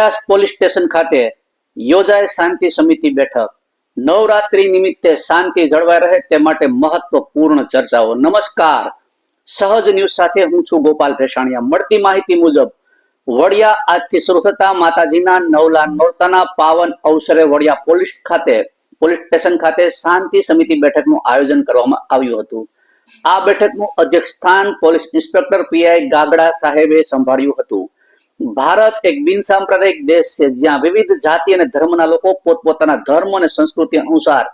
પ્રયાસ police station ખાતે યોજાય શાંતિ સમિતિ બેઠક. નવરાત્રી નિમિત્તે શાંતિ જળવાઈ રહે તે માટે મહત્વપૂર્ણ ચર્ચાઓ. નમસ્કાર. સહજ ન્યૂઝ સાથે હું છું ગોપાલ ભેસાણીયા. મળતી માહિતી મુજબ, વડિયા આજથી શરૂ થતા માતાજીના નવલા નોરતાના પાવન અવસરે વડિયા પોલીસ ખાતે, પોલીસ સ્ટેશન ખાતે શાંતિ સમિતિ બેઠકનું આયોજન કરવામાં આવ્યું હતું. આ બેઠકનું અધ્યક્ષ સ્થાન પોલીસ ઇન્સ્પેક્ટર પીઆઈ ગાગડા સાહેબે સંભાળ્યું હતું. ભારત એક બિન સાંપ્રદાયિક દેશ છે, જ્યાં વિવિધ જાતિ અને ધર્મના લોકો પોતપોતાના ધર્મ અને સંસ્કૃતિ અનુસાર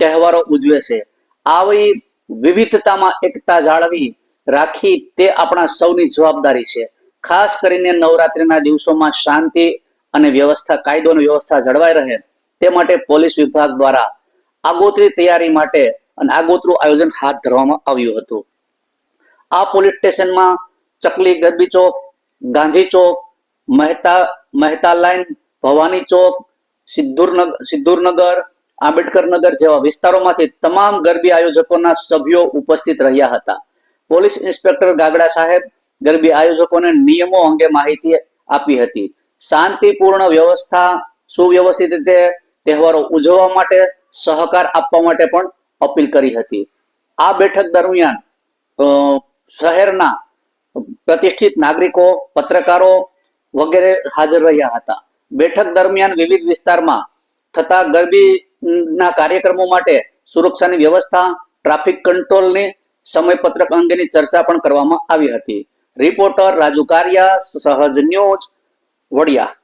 તહેવારો ઉજવે છે. આવી વિવિધતામાં એકતા જાળવી રાખી તે આપણા સૌની જવાબદારી છે. ખાસ કરીને નવરાત્રીના દિવસોમાં શાંતિ અને વ્યવસ્થા કાયદો અને વ્યવસ્થા જળવાઈ રહે તે માટે પોલીસ વિભાગ દ્વારા આગોતરી તૈયારી માટે અને આગોતરું આયોજન હાથ ધરવામાં આવ્યું હતું. આ પોલીસ સ્ટેશનમાં ચકલી ગરબી ચોક ગાંધી ચોક, મહેતા મહેતા લાઈન, ભવાની ચોક સિદ્ધુરનગર સિદ્ધુરનગર આંબેડકર નગર જેવા વિસ્તારોમાંથી તમામ ગરબી આયોજકોના સભ્યો ઉપસ્થિત રહ્યા હતા. પોલીસ ઇન્સ્પેક્ટર ગાગડા સાહેબ ગરબી આયોજકોને નિયમો અંગે માહિતી આપી હતી. શાંતિપૂર્ણ વ્યવસ્થા, સુવ્યવસ્થિત રીતે તહેવારો ઉજવવા માટે સહકાર આપવા માટે પણ અપીલ કરી હતી. આ બેઠક દરમિયાન શહેરના પ્રતિષ્ઠિત નાગરિકો, પત્રકારો વગેરે હાજર રહ્યા હતા. બેઠક દરમિયાન વિવિધ વિસ્તારમાં થતા ગરબીના કાર્યક્રમો માટે સુરક્ષાની વ્યવસ્થા, ટ્રાફિક કંટ્રોલની સમયપત્રક અંગેની ચર્ચા પણ કરવામાં આવી હતી. રિપોર્ટર રાજુ કારિયા, સહજ ન્યૂઝ, વડિયા.